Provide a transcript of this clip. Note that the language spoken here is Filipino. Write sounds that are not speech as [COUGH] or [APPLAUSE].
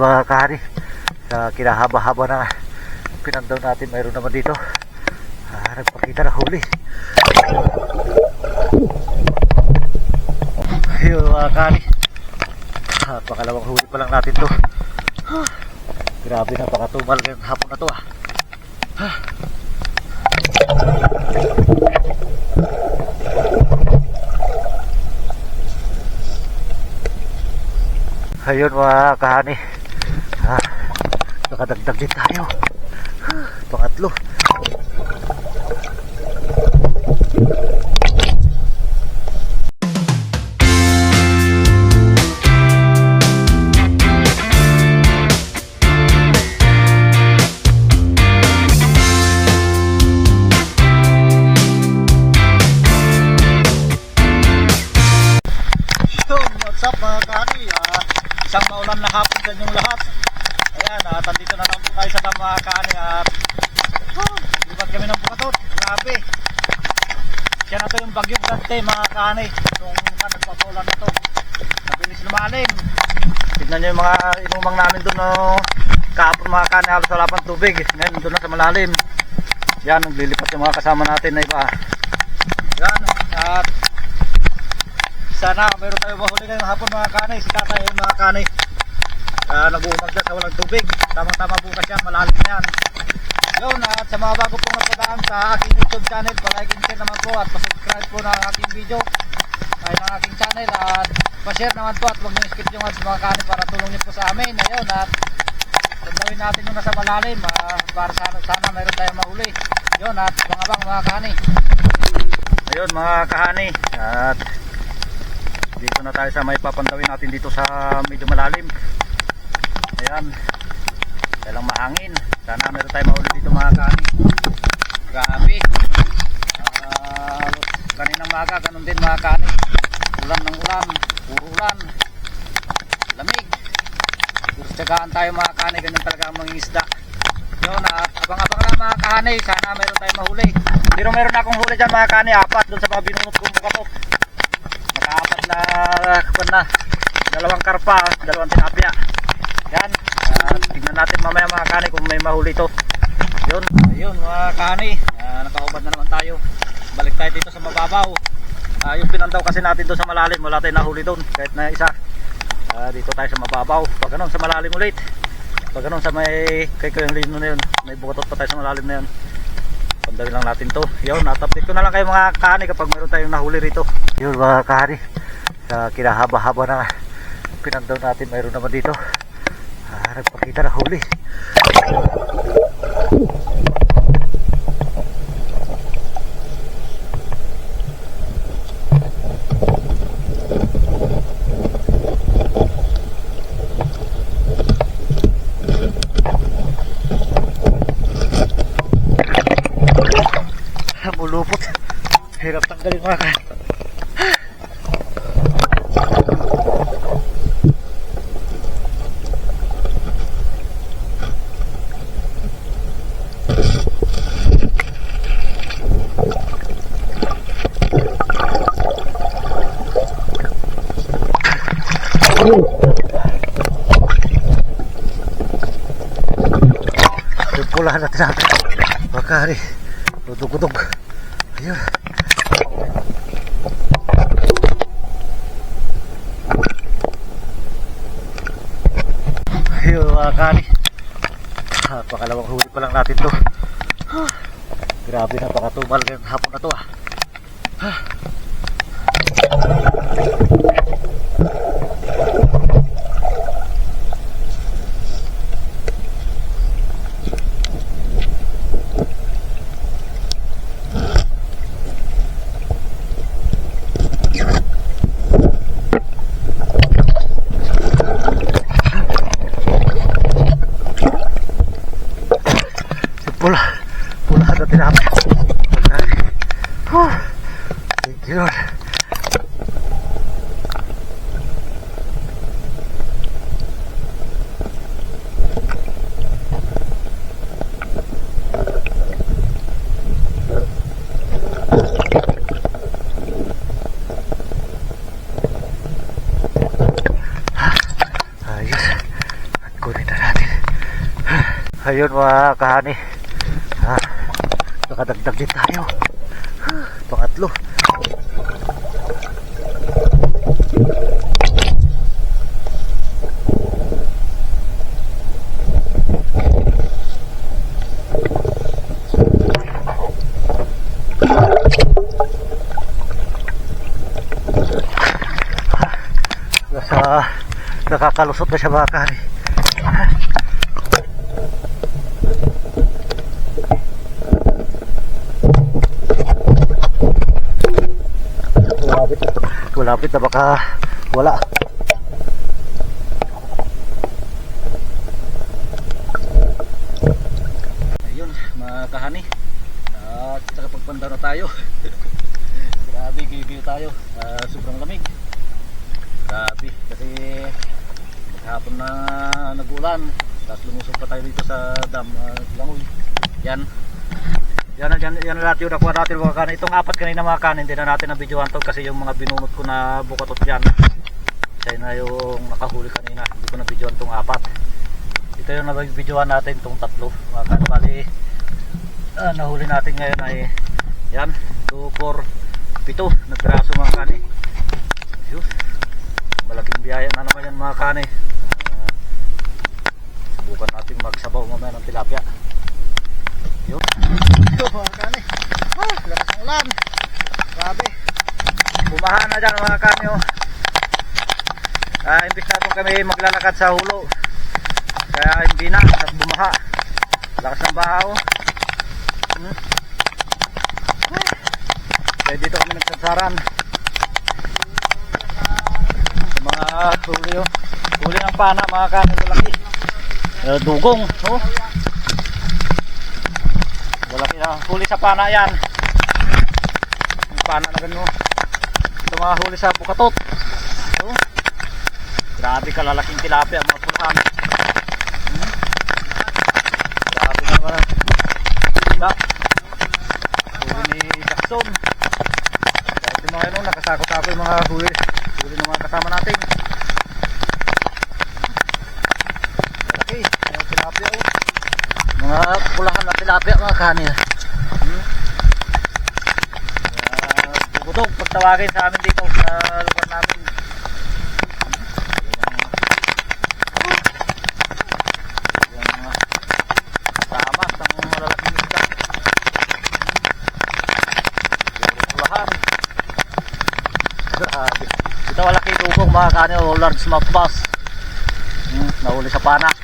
mga kahari sa kinahaba-haba na pinandaw natin. Mayroon naman dito. Ah, nagpakita na huli. Yun mga kahari ah, pakalawang huli pa lang natin to. Ah, grabe na pakatumal ngayong hapon na to ah. Ayun mga kahani. Nakadagdag din tayo. Pangatlo. Yung bagyong dante mga kani. Itong ah, nagpapaulan na to. Nabilis lumalim. Tignan nyo yung mga inumang namin doon no. Kahapon mga kani halos wala pang tubig. Ngayon doon na sa malalim. Yan, naglilipat yung mga kasama natin na iba. Yan, at sana meron tayo mahuli ngayong hapon mga kanay. Si tatay ay mga kanay. Uh, Nag-uumag dyan sa walang tubig. Tamang-tama bukas yan. Malalim na yan. Yun, at sa mga bago pong napadaan sa aking YouTube channel, palike and share naman po at pasubscribe po ng aking video ay ng aking channel at pa-share naman po at huwag niyo skip yung ads mga kanay para tulong niyo po sa amin. Ayun, at gandawin natin yung nasa malalim ah, para sana, sana meron tayong mahuli. Yun, at mga bang mga kanay. Ayun mga kahani at dito na tayo sa may papandawin natin dito sa medyo malalim ayan kailang maangin. Sana meron tayo mahuli dito mga kani grabe. Uh, kaninang maga ganun din mga kani ulan ng ulan puro ulan lamig. Puro tsagaan tayo mga kani ganyan talaga ang mga isda. Yun at abang-abang lang mga kani sana meron tayo mahuli. Pero meron akong huli dyan mga kani apat dun sa mga binunot kong bukatot nakaapat na kuwan na. Dalawang karpa dalawang tilapia yan uh, tignan natin mamaya mga kani kung may mahuli to yun ayun mga kani. Uh, nakaubad na naman tayo. Balik tayo dito sa mababaw. Uh, yung pinandaw kasi natin doon sa malalim wala tayong nahuli doon. Kahit na isa. Uh, dito tayo sa mababaw. Pag ganun sa malalim ulit. Pag ganun sa may kay kayong lino na yun. May bukatot pa tayo sa malalim na yun. Pandawin lang natin to. Yun, at-update ko na lang kayo mga kahani kapag meron tayong nahuli rito. Yun mga kahari sa kinahaba-haba na pinandaw natin mayroon naman dito. Ah, nagpakita na huli hirap tanggalin mga kahari yung pula na tinatay makari. Dudug-dug ayun. Ayun mga kari. Ah, pakalawang huli pa lang natin to. Grabe na pakatumal ngayong hapon na to ah Wala. Pula. Pula na tinapay. Huh. Thank you, Lord. ayun mga kahani Nakadagdag din tayo. Pangatlo. Nasa nakakalusot na siya mga kahani. Malapit, malapit na baka wala. Ayun, mga kahani. At sa pagpanda na tayo. [LAUGHS] Grabe, gigiw tayo. Ah, sobrang lamig. Grabe, kasi hapon na nag-ulan. Tapos lumusog pa tayo dito sa dam. Uh, langoy. Yan. Yan, yan, yan na natin yung nakuha natin mga kanin. Itong apat kanina mga kanin, hindi na natin na videohan to kasi yung mga binunot ko na bukatot dyan. Siya na yung nakahuli kanina. Hindi ko na videohan tong apat. Ito yung nabibidyohan natin itong tatlo. Mga kanin, bali, ah, nahuli natin ngayon ay yan, 2, 4, 7 na piraso mga kanin. Ayun. Malaking biyaya na naman yan mga kanin. Ah, subukan natin magsabaw mamaya ng tilapia. Yun. Ito mga kani. Ah, lakas ng ulan. Grabe. Bumaha na dyan mga kani oh. Ah, imbis na doon kami maglalakad sa hulo. Kaya hindi na, at bumaha. Lakas ng baha oh. Hmm. Kaya dito kami nagsatsaran. Sa mga huli oh. Huli ng pana mga kani malaki. Eh, dugong, oh. Malaki na huli sa pana yan. Yung pana na gano'n. Ito mga huli sa bukatot. Oh. Grabe kalalaking tilapia mga pulahan. Hmm. Grabe naman. Ba? Huli ni Jackson. Grabe mga ano, nakasako-sako yung mga huli. Huli ng mga kasama natin. Malaki. Mga tilapia oh. Mga pulahan na tilapia mga kanin. Hmm? Uh, bubutog pag tawagin sa amin dito sa lugar namin. Grabe. Ito malaki dugong mga kanin o large mouth bass. Hmm, nahuli sa pana.